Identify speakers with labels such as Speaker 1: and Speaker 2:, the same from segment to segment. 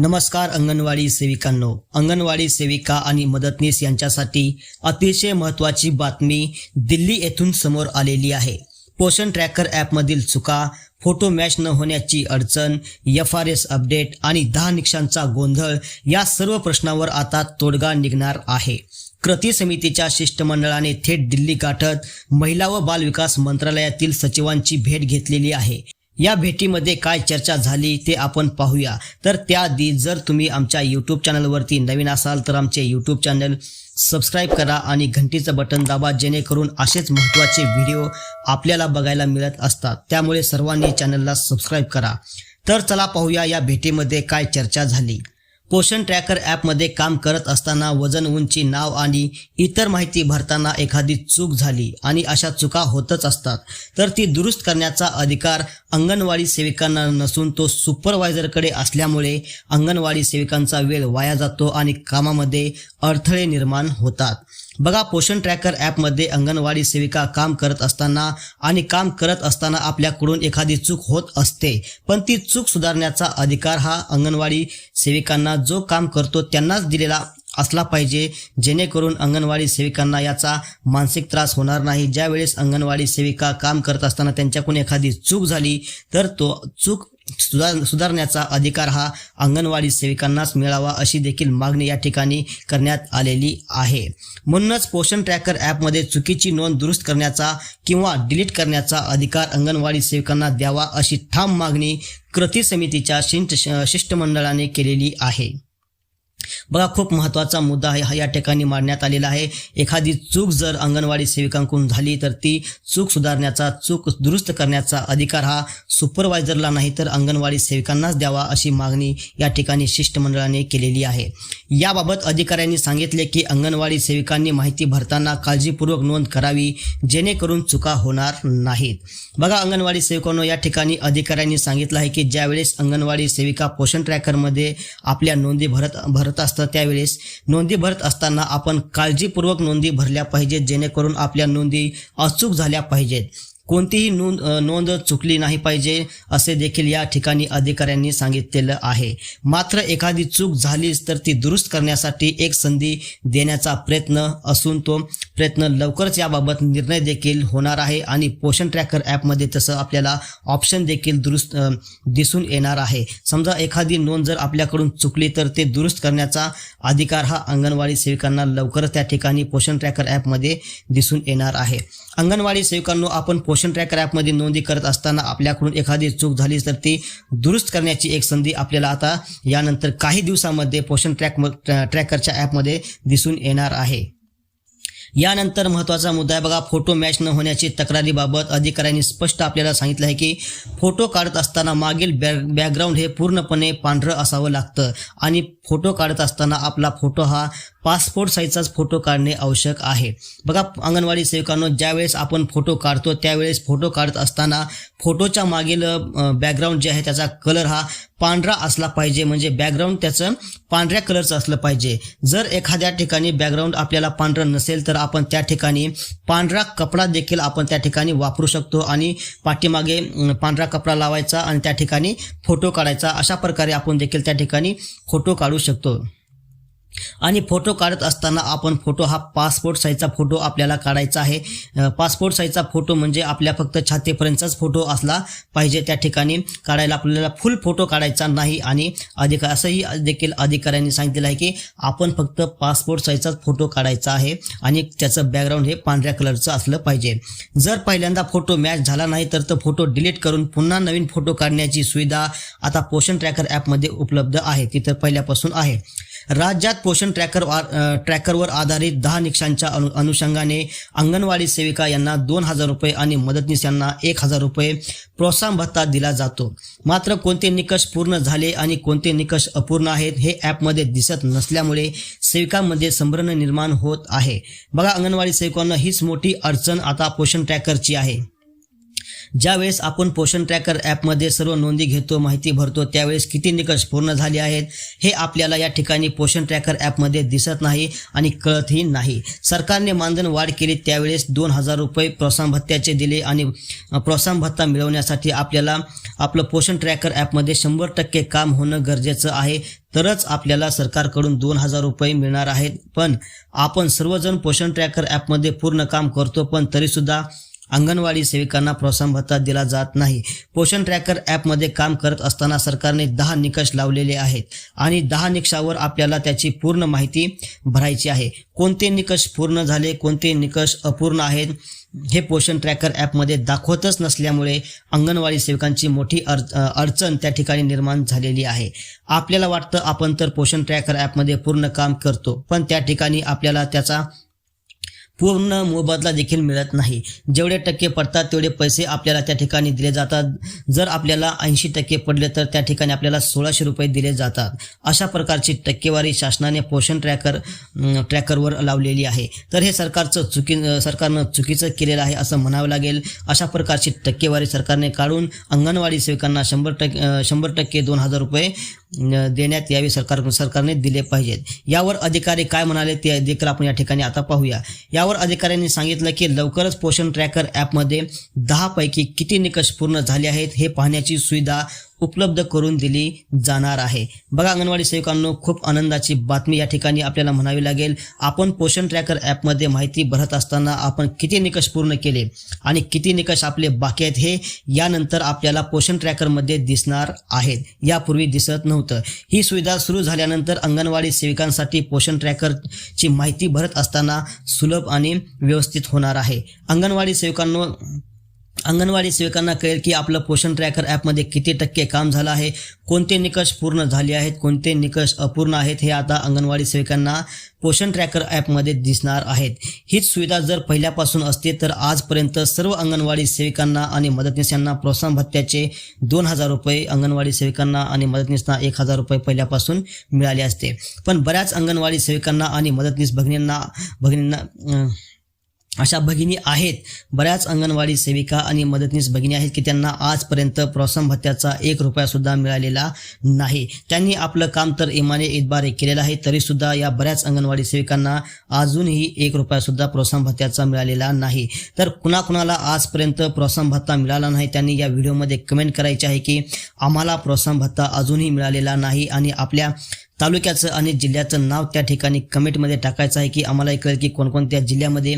Speaker 1: नमस्कार अंगणवाडी सेविकांनो. अंगणवाडी सेविका आणि मदतनीस यांच्यासाठी अतिशय महत्त्वाची बातमी दिल्ली येथून समोर आलेली आहे. पोषण ट्रॅकर ॲपमधील चुका फोटो मॅच न होण्याची अडचण एफ आर एस अपडेट आणि दहा निकषांचा गोंधळ या सर्व प्रश्नावर आता तोडगा निघणार आहे. कृती समितीच्या शिष्टमंडळाने थेट दिल्ली गाठत महिला व बाल विकास मंत्रालयातील सचिवांची भेट घेतलेली आहे. या भेटीमध्ये काय चर्चा झाली ते आपण पाहूया. तर त्याआधी जर तुम्ही आमच्या यूट्यूब चॅनलवरती नवीन असाल तर आमचे यूट्यूब चॅनल सबस्क्राईब करा आणि घंटीचं बटन दाबा जेणेकरून असेच महत्त्वाचे व्हिडिओ आपल्याला बघायला मिळत असतात. त्यामुळे सर्वांनी चॅनलला सबस्क्राईब करा. तर चला पाहूया या भेटीमध्ये काय चर्चा झाली. पोषण ट्रॅकर ॲपमध्ये काम करत असताना वजन उंची नाव आणि इतर माहिती भरताना एखादी चूक झाली आणि अशा चुका होतच असतात. तर ती दुरुस्त करण्याचा अधिकार अंगणवाडी सेविकांना नसून तो सुपरवायझरकडे असल्यामुळे अंगणवाडी सेविकांचा वेळ वाया जातो आणि कामामध्ये अडथळे निर्माण होतात. बघा पोषण ट्रॅकर ॲपमध्ये अंगणवाडी सेविका काम करत असताना आणि काम करत असताना आपल्याकडून एखादी चूक होत असते. पण ती चूक सुधारण्याचा अधिकार हा अंगणवाडी सेविकांना जो काम करतो त्यांनाच दिलेला असला पाहिजे. जेणेकरून अंगणवाडी सेविकांना याचा मानसिक त्रास होणार नाही. ज्यावेळेस अंगणवाडी सेविका काम करत असताना त्यांच्याकडून एखादी चूक झाली तर तो चूक सुधार सुधारण्याचा अधिकार हा अंगणवाडी सेविकांनाच मिळावा अशी देखील मागणी या ठिकाणी करण्यात आलेली आहे. म्हणूनच पोषण ट्रॅकर ॲपमध्ये चुकीची नोंद दुरुस्त करण्याचा किंवा डिलीट करण्याचा अधिकार अंगणवाडी सेविकांना द्यावा अशी ठाम मागणी कृती समितीच्या शिष्ट शिष्टमंडळाने केलेली आहे. बघा खूप महत्त्वाचा मुद्दा आहे हा या ठिकाणी मांडण्यात आलेला आहे. एखादी चूक जर अंगणवाडी सेविकांकडून झाली तर ती चूक सुधारण्याचा चूक दुरुस्त करण्याचा अधिकार हा सुपरवायझरला नाही तर अंगणवाडी सेविकांनाच द्यावा अशी मागणी या ठिकाणी शिष्टमंडळाने केलेली आहे. याबाबत अधिकाऱ्यांनी सांगितले की अंगणवाडी सेविकांनी माहिती भरताना काळजीपूर्वक नोंद करावी जेणेकरून चुका होणार नाहीत. बघा अंगणवाडी सेविकांनो या ठिकाणी अधिकाऱ्यांनी सांगितलं आहे की ज्यावेळेस अंगणवाडी सेविका पोषण ट्रॅकरमध्ये आपल्या नोंदी भरत भरत असतात असतं त्यावेळेस नोंदी भरत असताना आपण काळजीपूर्वक नोंदी भरल्या पाहिजेत जेणेकरून आपल्या नोंदी अचूक झाल्या पाहिजेत. कोणतीही नोंद नोंद चुकली नाही पाहिजे असे देखील या ठिकाणी अधिकाऱ्यांनी सांगितलेलं आहे. मात्र एखादी चूक झालीच तर ती दुरुस्त करण्यासाठी एक संधी देण्याचा प्रयत्न असून तो प्रयत्न लवकरच याबाबत निर्णय देखील होणार आहे आणि पोषण ट्रॅकर ॲपमध्ये तसं आपल्याला ऑप्शन देखील दुरुस्त दिसून येणार आहे. समजा एखादी नोंद जर आपल्याकडून चुकली तर ते दुरुस्त करण्याचा अधिकार हा अंगणवाडी सेविकांना लवकरच त्या ठिकाणी पोषण ट्रॅकर ॲपमध्ये दिसून येणार आहे. अंगणवाडी सेविकांनो आपण पोषण ट्रॅकर ॲपमध्ये नोंदी करत असताना आपल्याकडून एखादी चूक झाली तर ती दुरुस्त करण्याची एक संधी आपल्याला आता यानंतर काही दिवसामध्ये पोषण ट्रॅक ट्रॅकरच्या ॲपमध्ये दिसून येणार आहे. यानंतर महत्त्वाचा मुद्दा आहे बघा फोटो मॅच न होण्याची तक्रारीबाबत अधिकाऱ्यांनी स्पष्ट आपल्याला सांगितलं आहे की फोटो काढत असताना मागील बॅग बॅकग्राऊंड हे पूर्णपणे पांढरं असावं लागतं. आणि फोटो काढत असताना आपला फोटो हा पासपोर्ट साईजचाच फोटो काढणे आवश्यक आहे. बघा अंगणवाडी सेवकांनो ज्यावेळेस आपण फोटो काढतो त्यावेळेस फोटो काढत असताना फोटोच्या मागील बॅकग्राऊंड जे आहे त्याचा कलर हा पांढरा असला पाहिजे. म्हणजे बॅकग्राऊंड त्याचं पांढऱ्या कलरचं असलं पाहिजे. जर एखाद्या ठिकाणी बॅकग्राऊंड आपल्याला पांढरं नसेल तर आपण त्या ठिकाणी पांढरा कपडा देखील आपण त्या ठिकाणी वापरू शकतो आणि पाठीमागे पांढरा कपडा लावायचा आणि त्या ठिकाणी फोटो काढायचा. अशा प्रकारे आपण देखील त्या ठिकाणी फोटो काढू शकतो. आणि फोटो काढत असताना आपण फोटो हा पासपोर्ट साईजचा फोटो आपल्याला काढायचा आहे. पासपोर्ट साईजचा फोटो म्हणजे आपल्या फक्त छातीपर्यंतचाच फोटो असला पाहिजे त्या ठिकाणी. काढायला आपल्याला फुल फोटो काढायचा नाही आणि अधिकार असंही देखील अधिकाऱ्यांनी सांगितलेलं आहे की आपण फक्त पासपोर्ट साईजचाच फोटो काढायचा आहे आणि त्याचं बॅकग्राऊंड हे पांढऱ्या कलरचं असलं पाहिजे. जर पहिल्यांदा फोटो मॅच झाला नाही तर तो फोटो डिलीट करून पुन्हा नवीन फोटो काढण्याची सुविधा आता पोषण ट्रॅकर ॲपमध्ये उपलब्ध आहे. ती तर पहिल्यापासून आहे. राज्यात पोषण ट्रॅकर ट्रॅकरवर आधारित दहा निकषांच्या अनु अनुषंगाने अंगणवाडी सेविका यांना दोन हजार रुपये आणि मदतनीस यांना एक हजार रुपये प्रोत्साहन भत्ता दिला जातो. मात्र कोणते निकष पूर्ण झाले आणि कोणते निकष अपूर्ण आहेत हे ॲपमध्ये दिसत नसल्यामुळे सेविकांमध्ये संभ्रम निर्माण होत आहे. बघा अंगणवाडी सेविकांना हीच मोठी अडचण आता पोषण ट्रॅकरची आहे. ज्यावेळेस आपण पोषण ट्रॅकर ॲपमध्ये सर्व नोंदी घेतो माहिती भरतो त्यावेळेस किती निकष पूर्ण झाले आहेत हे आपल्याला या ठिकाणी पोषण ट्रॅकर ॲपमध्ये दिसत नाही आणि कळतही नाही. सरकारने मानधन वाढ केली त्यावेळेस दोन हजार रुपये प्रोत्साहन भत्त्याचे दिले आणि प्रोत्साहन भत्ता मिळवण्यासाठी आपल्याला आपलं पोषण ट्रॅकर ॲपमध्ये शंभर टक्के काम होणं गरजेचं आहे. तरच आपल्याला सरकारकडून दोन हजार रुपये मिळणार आहेत. पण आपण सर्वजण पोषण ट्रॅकर ॲपमध्ये पूर्ण काम करतो पण तरीसुद्धा अंगणवाडी सेविकांना प्रोत्साहन भत्ता दिला जात नाही. पोषण ट्रॅकर ॲपमध्ये काम करत असताना सरकारने दहा निकष लावलेले आहेत आणि दहा निकषावर आपल्याला त्याची पूर्ण माहिती भरायची आहे. कोणते निकष पूर्ण झाले कोणते निकष अपूर्ण आहेत हे पोषण ट्रॅकर ॲपमध्ये दाखवतच नसल्यामुळे अंगणवाडी सेवकांची मोठी अड अडचण त्या ठिकाणी निर्माण झालेली आहे. आपल्याला वाटतं आपण तर पोषण ट्रॅकर ॲपमध्ये पूर्ण काम करतो पण त्या ठिकाणी आपल्याला त्याचा पूर्ण मोबदला देखील मिळत नाही. जेवढे टक्के पडतात तेवढे पैसे आपल्याला त्या ठिकाणी दिले जातात. जर आपल्याला ऐंशी टक्के पडले तर त्या ठिकाणी आपल्याला सोळाशे रुपये दिले जातात. अशा प्रकारची टक्केवारी शासनाने पोषण ट्रॅकर ट्रॅकरवर लावलेली आहे. तर हे सरकारचं चुकी सरकारनं चुकीचं केलेलं आहे असं म्हणावं लागेल. अशा प्रकारची टक्केवारी सरकारने काढून अंगणवाडी सेवकांना शंभर टक्के शंभर टक्के दोन हजार रुपये देण्यात यावे सरकार सरकारने दिले पाहिजेत. यावर अधिकारी काय म्हणाले ते देखील आपण या ठिकाणी आता पाहूया. यावर अधिकाऱ्यांनी सांगितलं की लवकरच पोषण ट्रॅकर ॲपमध्ये दहापैकी किती निकष पूर्ण झाले आहेत हे पाहण्याची सुविधा उपलब्ध करून दिली जाणार आहे. बघा अंगणवाडी सेवकांनो खूप आनंदाची बातमी या ठिकाणी आपल्याला म्हणावी लागेल. आपण पोषण ट्रॅकर ॲपमध्ये माहिती भरत असताना आपण किती निकष पूर्ण केले आणि किती निकष आपले बाकी आहेत हे यानंतर आपल्याला पोषण ट्रॅकरमध्ये दिसणार आहेत. यापूर्वी दिसत नव्हतं. ही सुविधा सुरू झाल्यानंतर अंगणवाडी सेविकांसाठी पोषण ट्रॅकरची माहिती भरत असताना सुलभ आणि व्यवस्थित होणार आहे. अंगणवाडी सेवकांनो अंगणवाडी सेवकांना कळेल की आपलं पोषण ट्रॅकर ॲपमध्ये किती टक्के काम झालं आहे कोणते निकष पूर्ण झाले आहेत कोणते निकष अपूर्ण आहेत हे आता अंगणवाडी सेविकांना पोषण ट्रॅकर ॲपमध्ये दिसणार आहेत. हीच सुविधा जर पहिल्यापासून असते तर आजपर्यंत सर्व अंगणवाडी सेविकांना आणि मदतनीसांना प्रोत्साहन भत्त्याचे दोन हजार रुपये अंगणवाडी सेविकांना आणि मदतनीसना एक हजार रुपये पहिल्यापासून मिळाले असते. पण बऱ्याच अंगणवाडी सेविकांना आणि मदतनीस भगिनींना भगिनींना अशा भगिनी आहेत. बऱ्याच अंगणवाडी सेविका आणि मदतनीस भगिनी आहेत की त्यांना आजपर्यंत प्रोत्साहन भत्त्याचा एक रुपयासुद्धा मिळालेला नाही. त्यांनी आपलं काम तर इमाने इतबारे केलेलं आहे तरीसुद्धा या बऱ्याच अंगणवाडी सेविकांना अजूनही एक रुपयासुद्धा प्रोत्साहन भत्त्याचा मिळालेला नाही. तर कुणाकुणाला आजपर्यंत प्रोत्साहन भत्ता मिळाला नाही त्यांनी या व्हिडिओमध्ये कमेंट करायचे आहे की आम्हाला प्रोत्साहन भत्ता अजूनही मिळालेला नाही आणि आपल्या तालुक्याचं आणि जिल्ह्याचं नाव त्या ठिकाणी कमेंटमध्ये टाकायचं आहे की आम्हाला कळेल की कोणकोणत्या जिल्ह्यामध्ये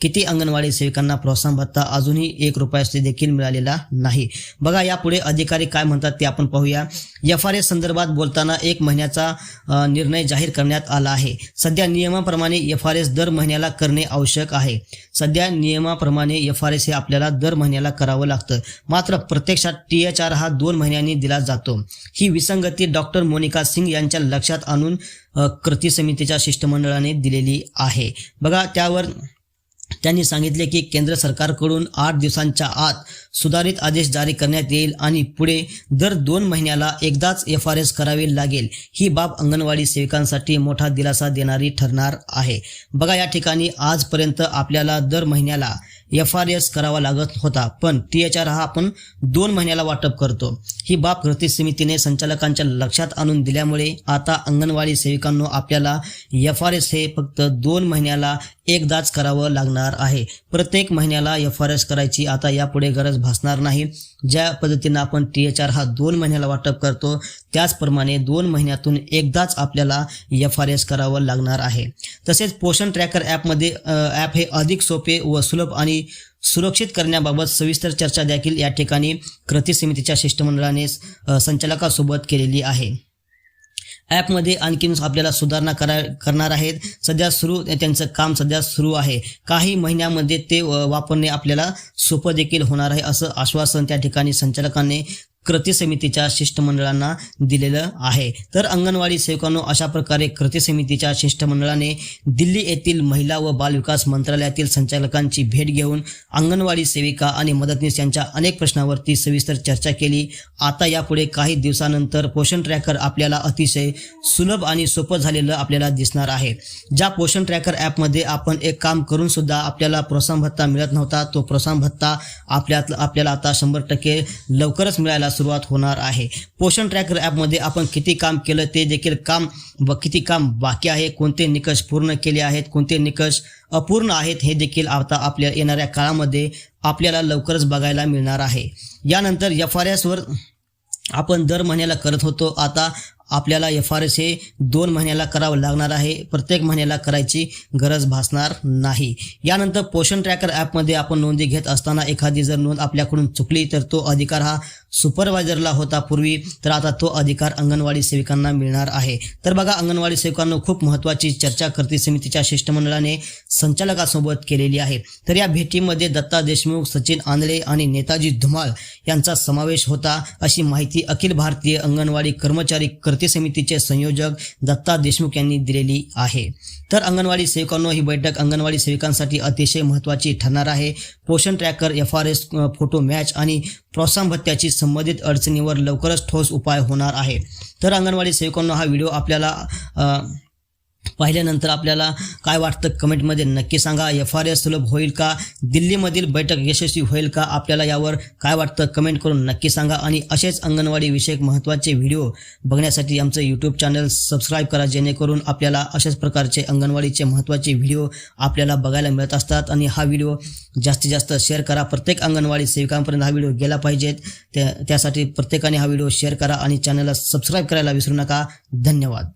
Speaker 1: किती अंगणवाडी सेविकांना प्रोत्साहन भत्ता? अजूनही एक रुपयाचे देखील मिळालेला नाही. बघा यापुढे अधिकारी काय म्हणतात ते आपण पाहूया. एफ आर एस संदर्भात बोलताना एक महिन्याचा निर्णय जाहीर करण्यात आला आहे. सध्या नियमाप्रमाणे एफ आर एस दर महिन्याला करणे आवश्यक आहे. सध्या नियमाप्रमाणे एफ आर एस हे आपल्याला दर महिन्याला करावं लागतं. मात्र प्रत्यक्षात टी एच आर हा दोन महिन्यांनी दिला जातो. ही विसंगती डॉक्टर मोनिका सिंग यांच्या लक्षात आणून कृती समितीच्या शिष्टमंडळाने दिलेली आहे. बघा त्यावर त्यांनी सांगितले की केंद्र सरकारकडून आठ दिवसांच्या आत सुधारित आदेश जारी करण्यात येईल आणि पुढे दर दोन महिन्याला एकदाच एफ आर एस करावे लागेल. ही बाब अंगणवाडी सेविकांसाठी मोठा दिलासा देणारी ठरणार आहे. बघा या ठिकाणी आजपर्यंत आपल्याला दर महिन्याला एफ आर एस करावा लागत होता. पण टी एच आर हा आपण दोन महिन्याला वाटप करतो. ही बाब कृती समितीने संचालकांच्या लक्षात आणून दिल्यामुळे आता अंगणवाडी सेविकांनो आपल्याला एफ आर एस हे फक्त दोन महिन्याला एकदाच करावं लागणार आहे. प्रत्येक महिन्याला एफ आर एस करायची आता यापुढे गरज भासणार नाही. ज्या पद्धतीनं आपण टी एच आर हा दोन महिन्याला वाटप करतो त्याचप्रमाणे दोन महिन्यातून एकदाच आपल्याला एफ आर एस करावं लागणार आहे. तसेच पोषण ट्रॅकर ॲपमध्ये ॲप हे अधिक सोपे व सुलभ आणि सुरक्षित करण्याबाबत सविस्तर चर्चा देखील या ठिकाणी कृती समितीच्या शिष्टमंडळाने संचालकासोबत केलेली आहे. ॲपमध्ये आणखीन आपल्याला सुधारणा करा करणार आहेत. सध्या सुरू त्यांचं काम सध्या सुरू आहे. काही महिन्यामध्ये ते वापरणे आपल्याला सोपं देखील होणार आहे असं आश्वासन त्या ठिकाणी संचालकांनी कृती समितीच्या शिष्टमंडळांना दिलेलं आहे. तर अंगणवाडी सेवकांनो अशा प्रकारे कृती समितीच्या शिष्टमंडळाने दिल्ली येथील महिला व बालविकास मंत्रालयातील संचालकांची भेट घेऊन अंगणवाडी सेविका आणि मदतनीस यांच्या अनेक प्रश्नावरती सविस्तर चर्चा केली. आता यापुढे काही दिवसानंतर पोषण ट्रॅकर आपल्याला अतिशय सुलभ आणि सोपं झालेलं आपल्याला दिसणार आहे. ज्या पोषण ट्रॅकर ॲपमध्ये आपण एक काम करून सुद्धा आपल्याला प्रोत्साहन भत्ता मिळत नव्हता तो प्रोत्साहन भत्ता आपल्यात आपल्याला आता शंभर टक्के लवकरच मिळायला सुरुवात होणार आहे. पोषण ट्रॅकर ॲपमध्ये आपण किती काम केलं ते देखील काम व किती काम बाकी आहे कोणते निकष पूर्ण केले आहेत कोणते निकष अपूर्ण आहेत हे देखील आता आपल्या येणाऱ्या काळामध्ये आपल्याला लवकरच बघायला मिळणार आहे. यानंतर एफ आर एसवर आपण दर महिन्याला करत होतो. आता आपल्याला एफ आर एस हे दोन महिन्याला करावं लागणार आहे. प्रत्येक महिन्याला करायची गरज भासणार नाही. यानंतर पोषण ट्रॅकर ॲपमध्ये आपण नोंदी घेत असताना एखादी जर नोंद आपल्याकडून चुकली तर तो अधिकार हा सुपरवायझरला होता पूर्वी. तर आता तो अधिकार अंगणवाडी सेविकांना मिळणार आहे. तर बघा अंगणवाडी सेविकांना खूप महत्त्वाची चर्चा करती समितीच्या शिष्टमंडळाने संचालकासोबत केलेली आहे. तर या भेटीमध्ये दत्ता देशमुख सचिन आंधळे आणि नेताजी धुमाळ यांचा समावेश होता. अशी माहिती अखिल भारतीय अंगणवाडी कर्मचारी कृती समितीचे संयोजक दत्ता देशमुख यांनी दिलेली आहे. तर अंगणवाडी सेविकांनो ही बैठक अंगणवाडी सेविकांसाठी अतिशय महत्त्वाची ठरणार आहे. Poshan tracker F R S photo match आणि प्रोत्साहन भत्त्याची संबंधित अडचणीवर लवकरच ठोस उपाय होणार आहे. तर अंगणवाडी सेविकांनो हा व्हिडिओ आपल्याला पाहिल्यानंतर आपल्याला काय वाटतं? कमेंटमध्ये नक्की सांगा. एफ आर एस सुलभ होईल का? दिल्लीमधील बैठक यशस्वी होईल का? आपल्याला यावर काय वाटतं? कमेंट करून नक्की सांगा. आणि असेच अंगणवाडी विषयक महत्त्वाचे व्हिडिओ बघण्यासाठी आमचं यूट्यूब चॅनल सबस्क्राईब करा जेणेकरून आपल्याला अशाच प्रकारचे अंगणवाडीचे महत्त्वाचे व्हिडिओ आपल्याला बघायला मिळत असतात. आणि हा व्हिडिओ जास्तीत जास्त शेअर करा. प्रत्येक अंगणवाडी सेविकांपर्यंत हा व्हिडिओ गेला पाहिजेत. त्या त्यासाठी प्रत्येकाने हा व्हिडिओ शेअर करा आणि चॅनलला सबस्क्राईब करायला विसरू नका. धन्यवाद.